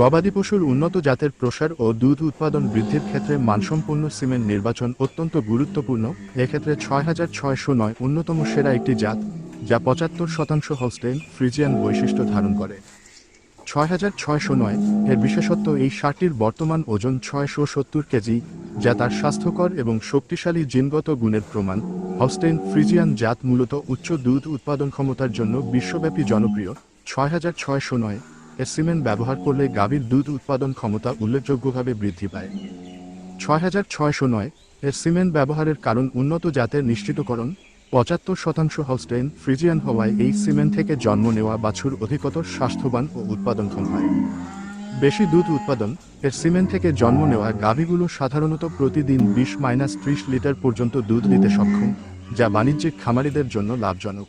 গবাদি পশুর উন্নত জাতের প্রসার ও দুধ উৎপাদন বৃদ্ধির ক্ষেত্রে মানসম্পন্ন সিমেন্ট নির্বাচন অত্যন্ত গুরুত্বপূর্ণ। এক্ষেত্রে ছয় হাজার ছয়শো নয় অন্যতম সেরা একটি জাত, যা পঁচাত্তর শতাংশ হোস্টেন ফ্রিজিয়ান বৈশিষ্ট্য ধারণ করে। ছয় হাজার ছয়শো নয় এর বিশেষত্ব এই সারটির বর্তমান ওজন ছয়শো সত্তর কেজি, যা তার স্বাস্থ্যকর এবং শক্তিশালী জিনগত গুণের প্রমাণ। হস্টেন ফ্রিজিয়ান জাত মূলত উচ্চ দুধ উৎপাদন ক্ষমতার জন্য বিশ্বব্যাপী জনপ্রিয়। ছয় হাজার ছয়শো নয় সিমেন্ট ব্যবহার করলে গাভীর দুধ উৎপাদন ক্ষমতা উল্লেখযোগ্যভাবে বৃদ্ধি পায়। ছয় হাজার ছয়শো নয় এর সিমেন্ট ব্যবহারের কারণ উন্নত জাতের নিশ্চিতকরণ, পঁচাত্তর শতাংশ হস্টেন ফ্রিজিয়ান হওয়ায় এই সিমেন্ট থেকে জন্ম নেওয়া বাছুর অধিকতর স্বাস্থ্যবান ও উৎপাদনক্ষম হয়। বেশি দুধ উৎপাদন, এর সিমেন্ট থেকে জন্ম নেওয়া গাভীগুলো সাধারণত প্রতিদিন বিশ মাইনাস ত্রিশ লিটার পর্যন্ত দুধ দিতে সক্ষম, যা বাণিজ্যিক খামারিদের জন্য লাভজনক।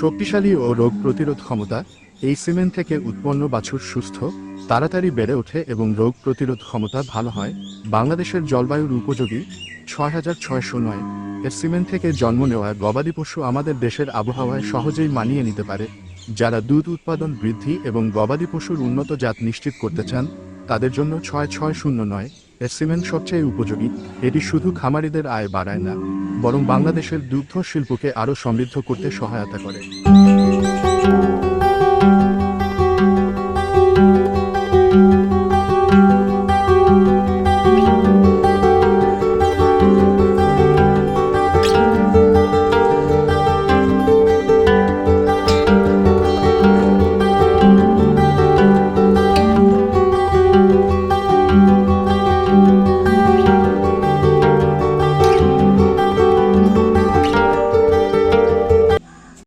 শক্তিশালী ও রোগ প্রতিরোধ ক্ষমতা এই সিমেন্ট থেকে উৎপন্ন বাছুর সুস্থ, তাড়াতাড়ি বেড়ে ওঠে এবং রোগ প্রতিরোধ ক্ষমতা ভালো হয়। বাংলাদেশের জলবায়ুর উপযোগী, ছয় হাজার ছয়শো নয়। এর সিমেন্ট থেকে জন্ম নেওয়া গবাদি পশু আমাদের দেশের আবহাওয়ায় সহজেই মানিয়ে নিতে পারে। যারা দুধ উৎপাদন বৃদ্ধি এবং গবাদি পশুর উন্নত জাত নিশ্চিত করতে চান, তাদের জন্য ছয় ছয় শূন্য নয়। এর সিমেন্ট সবচেয়ে উপযোগী, এটি শুধু খামারিদের আয় বাড়ায় না, বরং বাংলাদেশের দুগ্ধ শিল্পকে আরও সমৃদ্ধ করতে সহায়তা করে।